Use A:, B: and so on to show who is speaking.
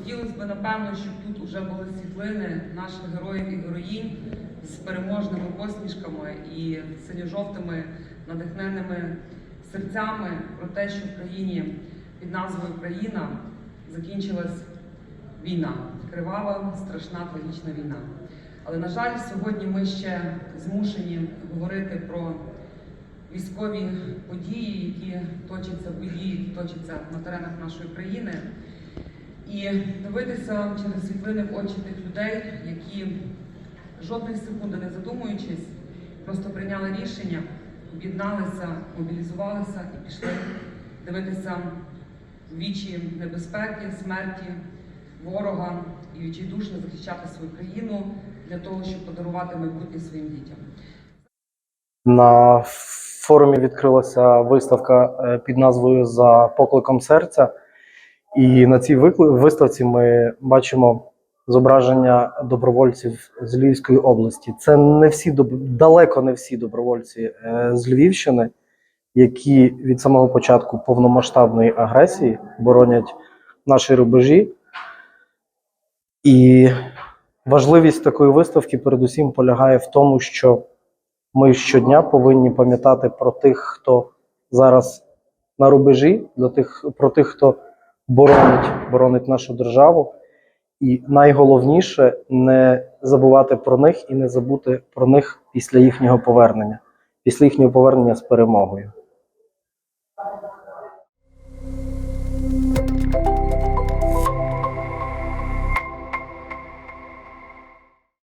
A: Хотілося б, напевно, щоб тут вже були світлини наших героїв і героїнь з переможними посмішками і синьо-жовтими надихненими серцями про те, що в країні під назвою Україна закінчилась війна, кривава, страшна, трагічна війна. Але, на жаль, сьогодні ми ще змушені говорити про військові події, які точаться, події, які точаться на теренах нашої країни, і дивитися через світлини в очі тих людей, які жодної секунди не задумуючись, просто прийняли рішення, об'єдналися, мобілізувалися і пішли дивитися вічі небезпеки, смерті, ворога і відчайдушно захищати свою країну для того, щоб подарувати майбутнє своїм дітям.
B: На форумі відкрилася виставка е, під назвою За покликом серця. І на цій виставці ми бачимо зображення добровольців з Львівської області. Це не всі далеко не всі добровольці е, з Львівщини, які від самого початку повномасштабної агресії боронять наші рубежі. І важливість такої виставки передусім полягає в тому, що ми щодня повинні пам'ятати про тих, хто зараз на рубежі, про тих, хто боронить, боронить нашу державу. І найголовніше не забувати про них і не забути про них після їхнього повернення, після їхнього повернення з перемогою.